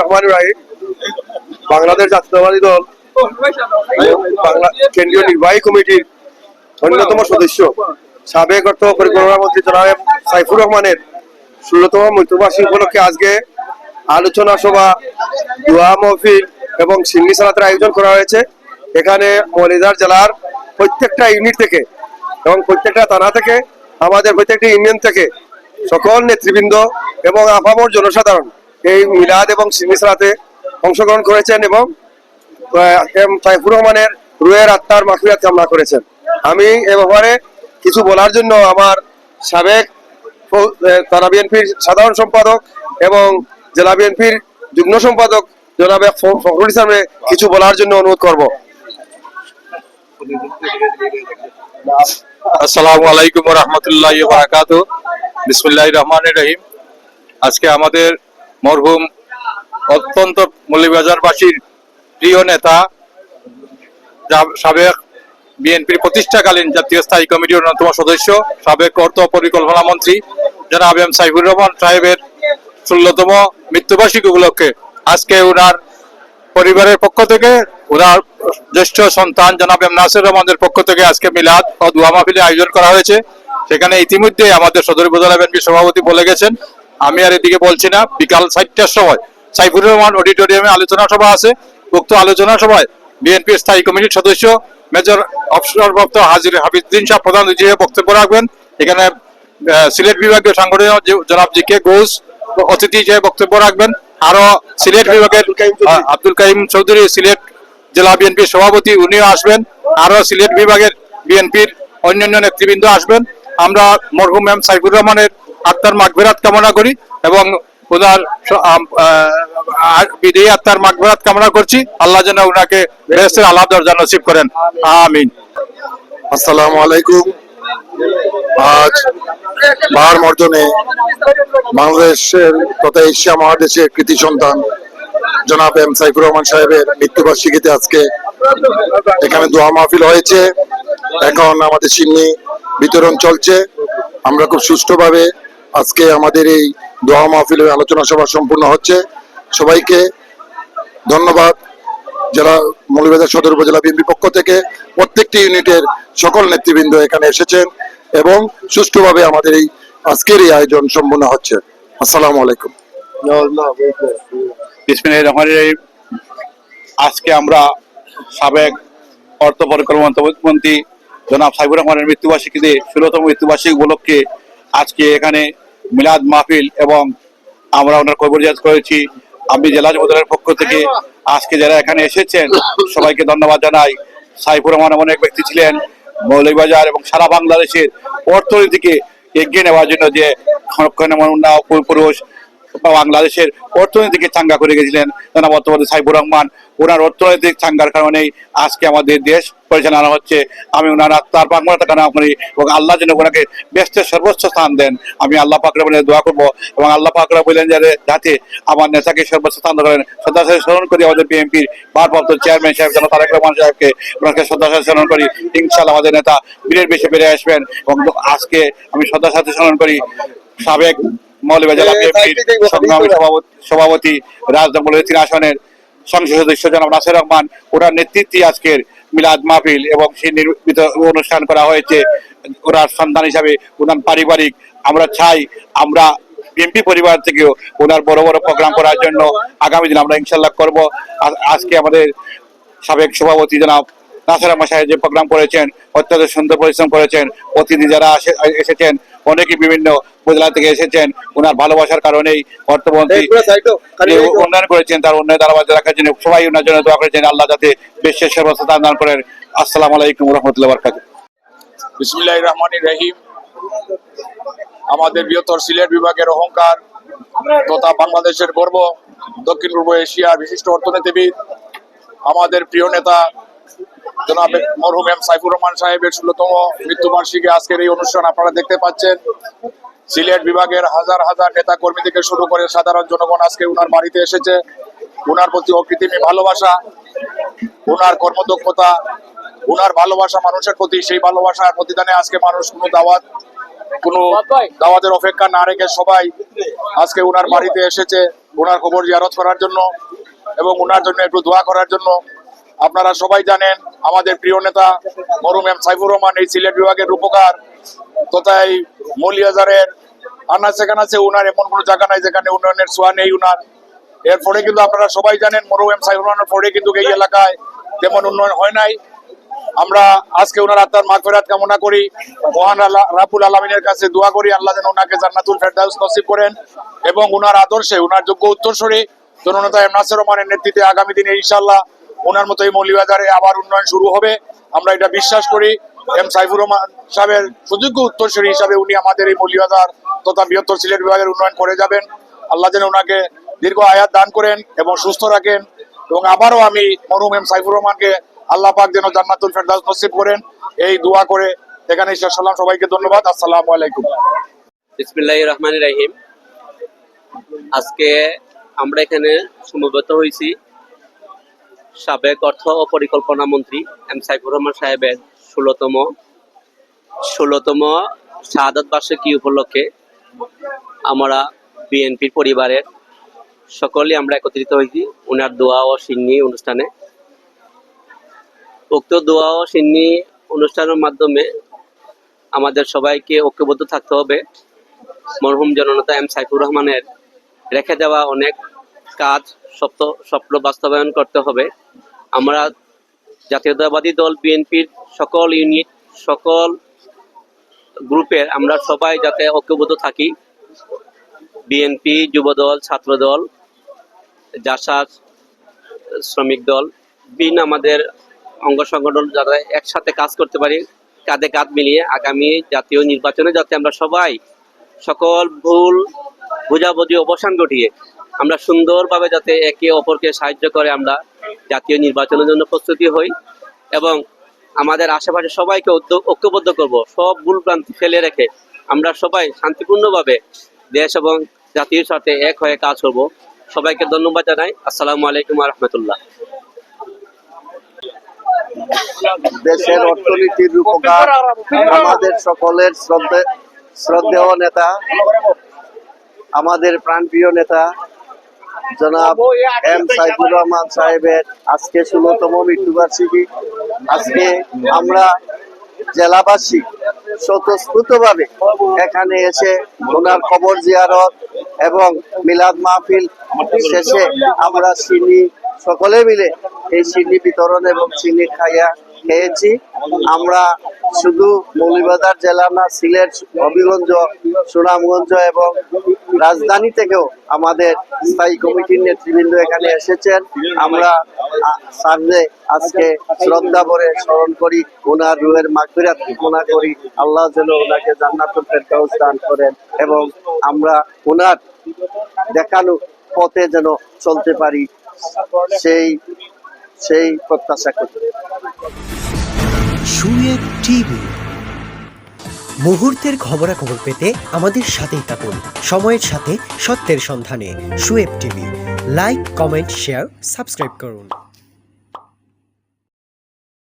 রহমান রাহিম বাংলাদেশ জাতীয়তাবাদী দল কেন্দ্রীয় নির্বাহী কমিটির অন্যতম সদস্য, সাবেক অর্থ পরিকল্পনা মন্ত্রী জনাব সাইফুর রহমানের ষোলতম মৃত্যুবার্ষিকী উপলক্ষে আজকে আলোচনা সভা, দোয়া মহফিল এবং সিন্নি সালাতের আয়োজন করা হয়েছে। এখানে মলিদার জেলার প্রত্যেকটা ইউনিট থেকে এবং প্রত্যেকটা থানা থেকে, আমাদের প্রত্যেকটা ইউনিয়ন থেকে সকল নেতৃবৃন্দ এবং আপামর জনসাধারণ এই মিলাদ এবং সিন্নি সালাতে অংশগ্রহণ করেছেন এবং সাইফুর রহমানের রুয়ের আত্মার মাফিয়াত কামনা করেছেন। আমি এ ব্যাপারে কিছু বলার জন্য আমার সাবেক তারা বিএনপির সাধারণ সম্পাদক এবং জেলা বিএনপির যুগ্ম সম্পাদক জনাবে ফখরুল ইসলামে কিছু বলার জন্য অনুরোধ করব। আসসালামু আলাইকুম রহমতুল্লাহ বারাকাত বিসমুল্লাহ রহমান রহিম। আজকে আমাদের মরহুম অত্যন্ত মৌলিবাজারবাসীর প্রিয় নেতা সাবেক বিএনপির প্রতিষ্ঠাকালীন জাতীয় স্থায়ী কমিটির অন্যতম সদস্য, সাবেক অর্থ পরিকল্পনা মন্ত্রী জনাব এম সাইফুর রহমান সাহেবের ষোলোতম মৃত্যুবার্ষিকী উপলক্ষে আজকে ওনার পরিবারের পক্ষ থেকে ওনার জ্যেষ্ঠ সন্তান জনাব এম নাসির রহমানের পক্ষ থেকে আজকে মিলাদ ও দোয়া মাহফিলের আয়োজন করা হয়েছে। সেখানে ইতিমধ্যে আমাদের সদর উপজেলা বিএনপি সভাপতি বলে গেছেন আমি আর এদিকে বলছি না বিকাল চারটার সময়। সাইফুর রহমান অডিটোরিয়ামে আলোচনা সভা আছে। উক্ত আলোচনা সভায় বিএনপির স্থায়ী কমিটির সদস্য মেজর অবসরপ্রাপ্ত হাজির হাফিজুদ্দিন শাহ প্রধান হিসেবে বক্তব্য রাখবেন। এখানে সিলেট বিভাগীয় সাংগঠনিক জনাব জি কে ঘোষ অতিথি হিসেবে বক্তব্য রাখবেন। আরও সিলেট বিভাগের আব্দুল কাইম চৌধুরী। সিলেট জেলা বিএনপির সভাপতি উনিও আসবেন। আরও সিলেট বিভাগের বিএনপির অন্যান্য নেতৃবৃন্দ আসবেন। আমরা মরহুম এম সাইফুর রহমানের আত্মার মাগফিরাত কামনা করি এবং ওনার বিদেয়ী আত্মার মাগফিরাত কামনা করছি। আল্লাহ যেন ওনাকে বেহেস্তের আল্লাহ দরজা নসিব করেন। আমিন। আসসালামু আলাইকুম। আজ পাহাড় মর্জনে বাংলাদেশের তথা এশিয়া মহাদেশের কৃতি সন্তান জনাব এম সাইফুর রহমান সাহেবের মৃত্যুবার্ষিকীতে আজকে এখানে দোয়া মাহফিল হয়েছে। এখন আমাদের সিন্নি বিতরণ চলছে। আমরা খুব সুষ্ঠুভাবে আজকে আমাদের এই দোয়া মাহফিলের আলোচনা সভা সম্পূর্ণ হচ্ছে। সবাইকে ধন্যবাদ। জেলা মৌলভীবাজার সদর উপজেলা বিএনপি পক্ষ থেকে প্রত্যেকটি ইউনিটের সকল নেতৃবৃন্দ এখানে এসেছেন এবং সুষ্ঠুভাবে আমাদের এই আজকের এই আয়োজন সম্পূর্ণ হচ্ছে। আসসালামু আলাইকুম। আজকে আমরা সাবেক অর্থ পরিকল্পনা মন্ত্রী জনাব সাইবুর রহমানের মৃত্যুবার্ষিকীতে ষোলতম মৃত্যুবার্ষিকী উপলক্ষে আজকে এখানে মিলাদ মাহফিল এবং আমরা ওনার কবরজাত করেছি। আমি জেলা যুবদলের পক্ষ থেকে আজকে যারা এখানে এসেছেন, সবাইকে ধন্যবাদ জানাই। সাইফুর রহমান এমন এক ব্যক্তি ছিলেন মৌলভীবাজার এবং সারা বাংলাদেশের অর্থনীতিকে এগিয়ে নেওয়ার জন্য যে পুরুষ বাংলাদেশের অর্থনীতিকে চাঙ্গা করে গেছিলেন। জানা বর্তমানে সাইবুর রহমান। ওনার অর্থনৈতিক চাঙ্গার কারণে আজকে আমাদের দেশ পরিচালনা হচ্ছে। আমি ওনার আত্মার বাংলাটা কানা করি এবং আল্লাহ যেন ওনাকে ব্যস্তের সর্বোচ্চ স্থান দেন। আমি আল্লাহ পাকরা বলে দোয়া করব এবং আল্লাহ পাকরা বললেন যে যাতে আমার নেতাকে সর্বোচ্চ স্থান করেন শ্রদ্ধা সাথে স্মরণ করি আমাদের বিএনপির ভারপ্রাপ্ত চেয়ারম্যান সাহেব যেন তারেক রহমান সাহেবকে। ওনাকে শ্রদ্ধা সাথে স্মরণ করি। ইনশাল্লাহ আমাদের নেতা বীরের বেশি বেড়ে আসবেন এবং আজকে আমি শ্রদ্ধা সাথে স্মরণ করি সাবেক বিএনপির সভাপতি সভাপতি রাজনগর তিন আসনের সংসদ সদস্য জনাব নাসির রহমান, ওনার নেতৃত্বে আজকের মিলাদ মাহফিল এবং সেই নির্মিত অনুষ্ঠান করা হয়েছে। ওনার সন্তান হিসাবে ওনার পারিবারিক আমরা চাই, আমরা বিএনপি পরিবার থেকেও ওনার বড় বড় প্রোগ্রাম করার জন্য আগামী দিন আমরা ইনশাল্লাহ করব। আজকে আমাদের সাবেক সভাপতি জনাব নাসির সাহেব যে প্রোগ্রাম করেছেন অত্যন্ত সুন্দর পরিশ্রম করেছেন অতিথি যারা এসেছেন অনেকে বিভিন্ন উপজেলা থেকে এসেছেন ওনার ভালোবাসার কারণেই অর্থমন্ত্রী উন্নয়ন করেছেন তার উন্নয়ন ধারাবাহিক রাখার জন্য সবাই ওনার জন্য দোয়া করেছেন আল্লাহ যাতে বিশ্বের দান দান করেন। আসসালামু আলাইকুম রহমতুল্লাহ বরকাত বিসমিল্লাহ রহমান রহিম। আমাদের বৃহত্তর সিলেট বিভাগের অহংকার তথা বাংলাদেশের গর্ব দক্ষিণ পূর্ব এশিয়ার বিশিষ্ট অর্থনীতিবিদ আমাদের প্রিয় নেতা জনাব মরহুম এম সাইফুর রহমান সাহেবের ষোলতম মৃত্যুবার্ষিকী আজকের এই অনুষ্ঠান আপনারা দেখতে পাচ্ছেন। সিলেট বিভাগের হাজার হাজার নেতা কর্মী থেকে শুরু করে সাধারণ জনগণ আজকে উনার বাড়িতে এসেছে। উনার প্রতি অকৃত্রিমী ভালোবাসা, উনার কর্মদক্ষতা, উনার ভালোবাসা মানুষের প্রতি, সেই ভালোবাসার প্রতিদানে আজকে মানুষ কোনো দাওয়াত, কোনো দাওয়াতের অপেক্ষা না রেখে সবাই আজকে উনার বাড়িতে এসেছে। ওনার খবর জিয়ারত করার জন্য এবং ওনার জন্য একটু দোয়া করার জন্য। আপনারা সবাই জানেন, আমাদের প্রিয় নেতা মরুম এম সাইফুর রহমান এই সিলেট বিভাগের রূপকার। তথা এই মৌলিয়াজারের আনাচে কানাচে উনার, এমন কোনো জায়গা নাই যেখানে উন্নয়নের ছোঁয়া নেই উনার। এরপরে কিন্তু আপনারা সবাই জানেন মরুম এম সাইফুর রহমানের পরে কিন্তু এই এলাকায় তেমন উন্নয়ন হয় নাই। আমরা আজকে ওনার আত্মার মাগফিরাত কামনা করি। মহান আল্লাহ রাবুল আলমিনের কাছে দোয়া করি, আল্লাহ যেন ওনাকে জান্নাতুল ফেরদাউস নসিব করেন এবং ওনার আদর্শে ওনার যোগ্য উত্তরসূরি। জননেতা এম নাসির রহমানের নেতৃত্বে আগামী দিনে ইনশাল্লাহ ওনার মতো এই মৌলিবাজারে আবার উন্নয়ন শুরু হবে। আমরা এটা বিশ্বাস করি। এম সাইফুর রহমান সাহেবের সুযোগ্য উত্তরসূরি হিসাবে উনি আমাদের এই মৌলিবাজার তথা বৃহত্তর সিলেট বিভাগের উন্নয়ন করে যাবেন। আল্লাহ যেন ওনাকে দীর্ঘ আয়াত দান করেন এবং সুস্থ রাখেন। এবং আবারও আমি মরুম এম সাইফুর রহমানকে আল্লাহ পাক যেন জান্নাতুল ফেরদাউস নসিব করেন। এই দোয়া করে এখানে শেষ সালাম সবাইকে ধন্যবাদ। আসসালামু আলাইকুম। বিসমিল্লাহ রহমান রাহিম। আজকে আমরা এখানে সমবেত হয়েছি। সাবেক অর্থ ও পরিকল্পনা মন্ত্রী এম সাইফুর রহমান সাহেবের ষোলোতম ষোলোতম শাহাদত বার্ষিকী উপলক্ষে আমরা বিএনপির পরিবারের সকলেই আমরা একত্রিত হয়েছি। ওনার দোয়া ও সিন্নি অনুষ্ঠানে। উক্ত দোয়া ও সিন্নি অনুষ্ঠানের মাধ্যমে আমাদের সবাইকে ঐক্যবদ্ধ থাকতে হবে। মরহুম জননেতা এম সাইফুর রহমানের রেখে দেওয়া অনেক কাজ সপ্ত স্বপ্ন বাস্তবায়ন করতে হবে। আমরা জাতীয়তাবাদী দল, বিএনপির সকল ইউনিট, সকল গ্রুপের আমরা সবাই যাতে ঐক্যবদ্ধ থাকি। বিএনপি, যুবদল, ছাত্রদল জাসাস শ্রমিক দল, বিন আমাদের অঙ্গ সংগঠন যাতে একসাথে কাজ করতে পারি, কাঁধে কাঁধ মিলিয়ে আগামী জাতীয় নির্বাচনে যাতে আমরা সবাই সকল ভুল, বোঝাবুঝি, অবসান ঘটিয়ে আমরা সুন্দরভাবে যাতে একে অপরকে সাহায্য করে আমরা জাতীয় নির্বাচনের জন্য প্রস্তুতি হই এবং আমাদের আশেপাশে সবাইকে ঐক্যবদ্ধ করব। সব ভুল ভ্রান্তি ফেলে রেখে আমরা সবাই শান্তিপূর্ণভাবে দেশ এবং জাতির সাথে এক হয়ে কাজ করব। সবাইকে ধন্যবাদ জানাই। আসসালামু আলাইকুম রহমতুল্লাহ দেশের অর্থনীতির রূপকার, আমাদের সকলের শ্রদ্ধে শ্রদ্ধেয় নেতা, আমাদের প্রাণপ্রিয় নেতা জনাব এম সাইফুর রহমান সাহেবের আজকে ষোলোতম মৃত্যুবার্ষিকী। আজকে আমরা জেলাবাসী স্বতঃস্ফূর্তভাবে এখানে এসে ওনার খবর জিয়ারত এবং মিলাদ মাহফিল শেষে আমরা চিনি, সকলে মিলে এই চিনি বিতরণ এবং চিনি খাইয়া খেয়েছি। আমরা শুধু মৌলিবাজার জেলা না, সিলেট, হবিগঞ্জ, সুনামগঞ্জ এবং রাজধানী থেকেও আমাদের স্থায়ী কমিটির নেতৃবৃন্দ এখানে এসেছেন। আমরা সামনে আজকে শ্রদ্ধা ভরে স্মরণ করি, ওনার রুহের মাগফিরাত কামনা করি। আল্লাহ যেন ওনাকে জান্নাতুল ফেরদাউস দান করেন এবং আমরা ওনার দেখানো পথে যেন চলতে পারি, সেই সেই প্রত্যাশা করি। সুয়েব টিভি। মুহূর্তের খবরাখবর পেতে আমাদের সাথেই থাকুন। সময়ের সাথে সত্যের সন্ধানে Suyeb TV. Like, comment, share, subscribe করুন।